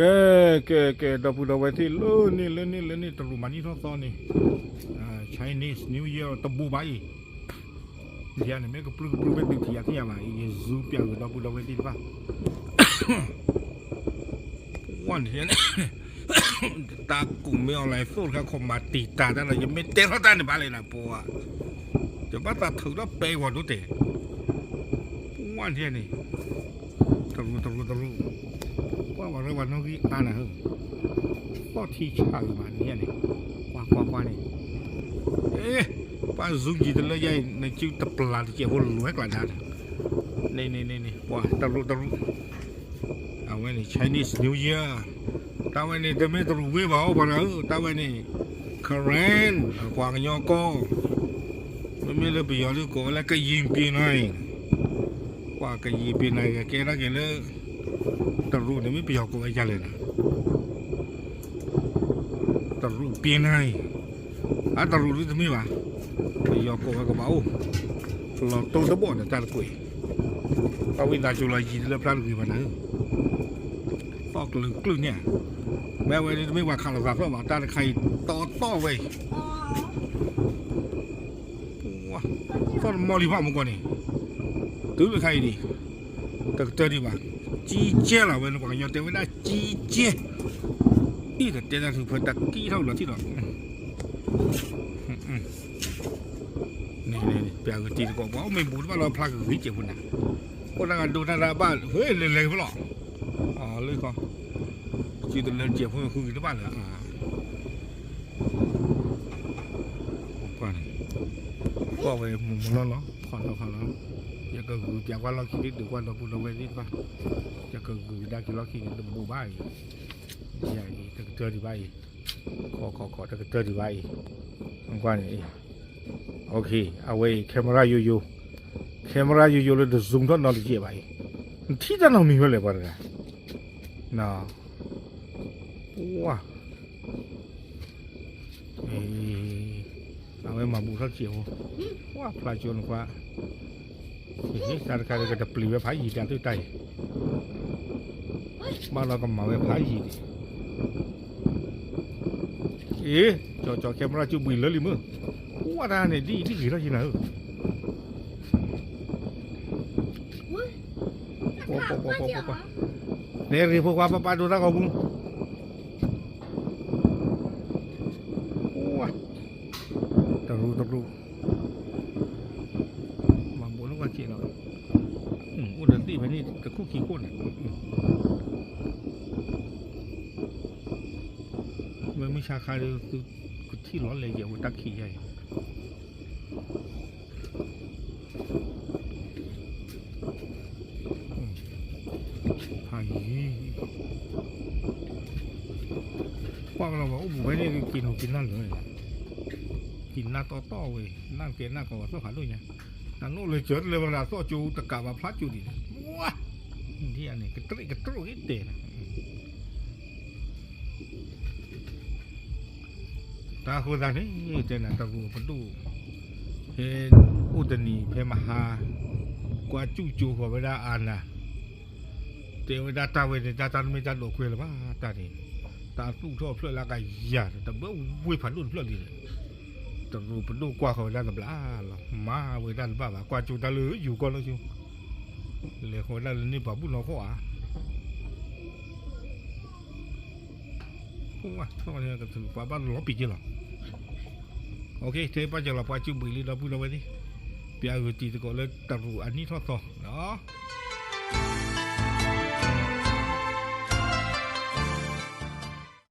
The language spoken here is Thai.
เกเกเกดาพูดเอไว้ที่เลื่อนนี่เลื่นนี่เลื่นนี่ตรุมันนี่ท้องตอนนี่ใช้นิสนิวเยียตบูไปเดี๋ยวนี่แม่ก็ปลุกปลุกไปดึที่ยาที่ยามาอีซูเปียกดาพูดเอไว้ที่ป่ะวันเดียวนตากุ่ไม่เอาอะไรสู้เขาคมมาตีตาแต่เรายังไม่เต้นเขาตาในบ้านเลยนะปัวจะบ้าตาถึงแล้วเปย์หันดูเตะวันเดียวนี่ตรุตรุตรุ วันนี้คาร์เรนกวางยอก็ไม่มีเลยไปยอเลยก็แล้วก็ยิงปีนายกว่าก็ยิงปีนายก็แกละแกเลยตรูเนี่ยไม่ไปยอก็ไอ้ยาเลยนะตรูปีนายอะ ตรูนี่จะไม่วะไปยอก็ก็เบาเราต้องตะบ่นจานกุยตาวินตาจุลยีแล้วพระลุยมันนะฟอกลึกกลึงเนี่ยแม้ว่าไม่ว่าข่าวสารเพื่อว่าตาใครต่อต่อไว้ว้าตอนมอลีพ่อมึงก่อนนี่ตื้อไปใครดิแต่เจอดีว่าจีเจ้าเราเว้ยกว่า อย่างเดียวไม่ได้จีเจ้นี่แต่เจ้าถือเพิ่นตะกี้เท่าหรอที่หรอนี่นี่นี่เปียกจีนก็บอกว่าไม่บุญว่าเราพลักหรือเจ้าคนน่ะคนนั้นดูนาบ้านเฮ้ยเลยเลยไม่หรออ๋อเลยก็ 记得人结婚后给他办了啊。关了，过为木木了了，跑了跑了。一个是别管老去的，都管到不能为的吧。一个是大去老去的都不 đang chỉ lo khi đừng bù bay nhà thì thằng chơi thì bay khó khó khó thằng chơi thì bay hôm qua này ok away camera you you camera you you lên được zoom thoát nó được gì vậy thì ra nó mình phải vậy nào wow เอาไว้มาบุกเขียวว่าปลาชนกว่าสารการกระดับปลีไว้พายหีดันตุ้ยไต บ้านเราก็มาไว้พายหีดิเอ๊ะจอจอแคมราจูบุยเลยลิมึงว่าดาเนี่ยดีดีกี่แล้วที่ไหนโอ้โหโอ้โหโอ้โหโอ้โหเนี่ยรีพวกว่าป้าป้าดูนะเขาบุ้งตะรูตะรูมาบุญว่าเจีเราอืมอุดรตีไปนี่ตะคุกขี้ก้นอะมันไม่ชาคาเลยคือที่ร้อนเลย ไม่ชาคาเดี๋ยวตักขี้ใหญ่หายว่าเราบอกโอ้บุ๋มไม่ได้กินของกินนั่นเลยกินหน้าต่อต่อเว้ยนั่งเกณฑ์หน้าก็ว่าต้องหาด้วยไงนั่นโน่นเลยเจิดเลยเวลาต่จูตะกามาพลัดจูดิว้าที่อันนี้กระตุ้ยกระตุ้ยเตะ ตาคนตานี่เจนะตะกูปดูเห็นอุตนีเพมหากว่าจู่จูกว่าเวลาอ่านนะเทวดาตาเวทตาตาไม่ตาโลกเวลว่าตานี่ตาสู้ชอบเพื่อละกายยาแต่เมื่อวิ่งผ่านรุ่นเพื่อดีเลยตรูปดูกว่าเขาด้ากับลาหรอมาเวด้าบ้าบ่ากว่าจู่ตาเลืออยู่ก่อนแล้วชิวเลยเขาด้นนี่ป่าบุญเราเขาอะ พวกว่าพวกนี้ก็ถือป่าบ้านเราปิดจีหรอโ